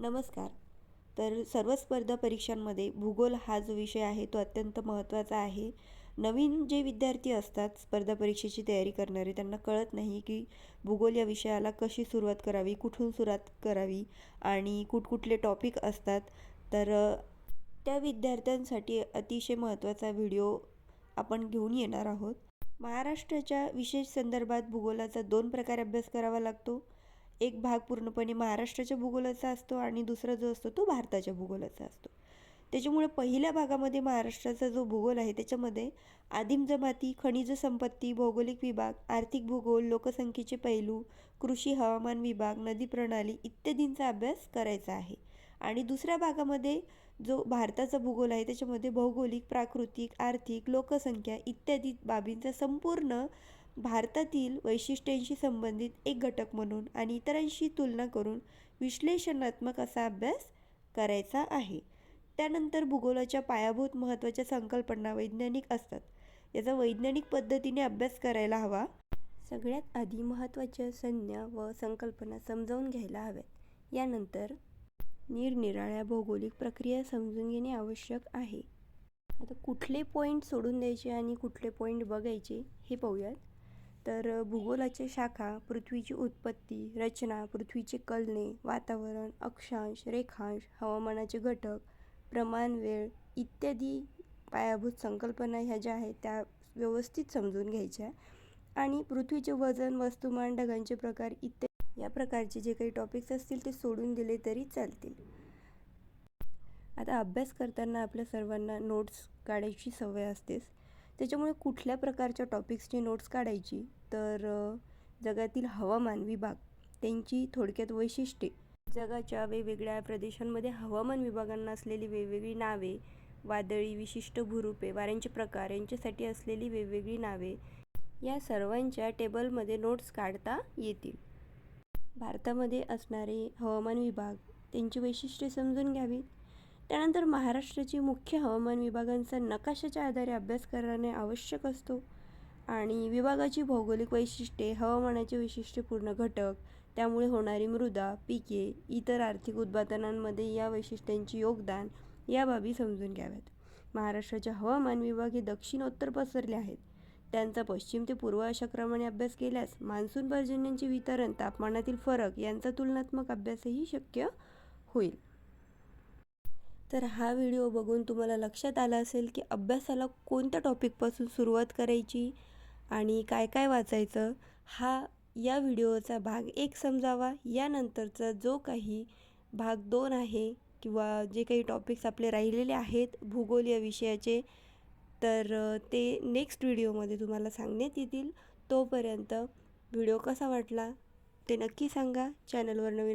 नमस्कार. तर सर्व स्पर्धा परीक्षांमध्ये भूगोल हा जो विषय आहे तो अत्यंत महत्त्वाचा आहे. नवीन जे विद्यार्थी असतात स्पर्धा परीक्षेची तयारी करणारे त्यांना कळत नाही की भूगोल या विषयाला कशी सुरुवात करावी कुठून सुरुवात करावी आणि कुठकुठले टॉपिक असतात. तर त्या विद्यार्थ्यांसाठी अतिशय महत्त्वाचा व्हिडिओ आपण घेऊन येणार आहोत. महाराष्ट्राच्या विशेष संदर्भात भूगोलाचा दोन प्रकारे अभ्यास करावा लागतो. एक भाग पूर्णपणे महाराष्ट्राच्या भूगोलाचा असतो आणि दुसरा जो असतो तो भारताच्या भूगोलाचा असतो. त्याच्यामुळे पहिल्या भागामध्ये महाराष्ट्राचा जो भूगोल आहे त्याच्यामध्ये आदिम जमाती खनिज संपत्ती भौगोलिक विभाग आर्थिक भूगोल लोकसंख्येचे पैलू कृषी हवामान विभाग नदी प्रणाली इत्यादींचा अभ्यास करायचा आहे. आणि दुसऱ्या भागामध्ये जो भारताचा भूगोल आहे त्याच्यामध्ये भौगोलिक प्राकृतिक आर्थिक लोकसंख्या इत्यादी बाबींचा संपूर्ण भारतातील वैशिष्ट्यांशी संबंधित एक घटक म्हणून आणि इतरांशी तुलना करून विश्लेषणात्मक असा अभ्यास करायचा आहे. त्यानंतर भूगोलाच्या पायाभूत महत्त्वाच्या संकल्पना वैज्ञानिक असतात. याचा वैज्ञानिक पद्धतीने अभ्यास करायला हवा. सगळ्यात आधी महत्त्वाच्या संज्ञा व संकल्पना समजावून घ्यायला हव्यात. यानंतर निरनिराळ्या भौगोलिक प्रक्रिया समजून घेणे आवश्यक आहे. आता कुठले पॉईंट सोडून द्यायचे आणि कुठले पॉईंट बघायचे हे पाहूयात. तर भूगोलाचे भूगोलाच्या शाखा पृथ्वीची उत्पत्ती रचना पृथ्वीचे कलने वातावरण अक्षांश रेखांश हवामानाचे घटक प्रमाण वेळ इत्यादी पायाभूत संकल्पना ह्या ज्या आहेत त्या व्यवस्थित समजून घ्यायच्या. आणि पृथ्वीचे वजन वस्तुमान ढगांचे प्रकार इत्यादी या प्रकारचे जे काही टॉपिक्स असतील ते सोडून दिले तरी चालतील. आता अभ्यास करताना आपल्या सर्वांना नोट्स काढायची सवय असतेच. त्याच्यामुळे कुठल्या प्रकारच्या टॉपिक्सची नोट्स काढायची? तर जगातील हवामान विभाग त्यांची थोडक्यात वैशिष्ट्ये. जगाच्या वेगवेगळ्या प्रदेशांमध्ये हवामान विभागांना असलेली वेगवेगळी नावे वादळी विशिष्ट भूरूपे वाऱ्यांचे प्रकार यांच्यासाठी असलेली वेगवेगळी नावे या सर्वांच्या टेबलमध्ये नोट्स काढता येतील. भारतामध्ये असणारे हवामान विभाग त्यांची वैशिष्ट्ये समजून घ्यावीत. त्यानंतर महाराष्ट्राची मुख्य हवामान विभागांचा नकाशाच्या आधारे अभ्यास करणे आवश्यक असतो. आणि विभागाची भौगोलिक वैशिष्ट्ये हवामानाचे वैशिष्ट्यपूर्ण घटक त्यामुळे होणारी मृदा पिके इतर आर्थिक उत्पादनांमध्ये या वैशिष्ट्यांचे योगदान या बाबी समजून घ्याव्यात. महाराष्ट्राच्या हवामान विभाग हे दक्षिणोत्तर पसरले आहेत. त्यांचा पश्चिम ते पूर्व अशा क्रमाने अभ्यास केल्यास मान्सून पर्जन्यांचे वितरण तापमानातील फरक यांचा तुलनात्मक अभ्यासही शक्य होईल. तर हा व्हिडिओ बघून तुम्हाला लक्षात आलं असेल की अभ्यासाला कोणत्या टॉपिकपासून सुरुवात करायची आणि काय काय वाचायचं हा या व्हिडिओचा भाग एक समजावा. यानंतरचा जो काही भाग दोन आहे किंवा जे काही टॉपिक्स आपले राहिलेले आहेत भूगोल या विषयाचे तर ते नेक्स्ट व्हिडिओमध्ये तुम्हाला सांगण्यात येतील. तोपर्यंत व्हिडिओ कसा वाटला ते नक्की सांगा. चॅनलवर नवीन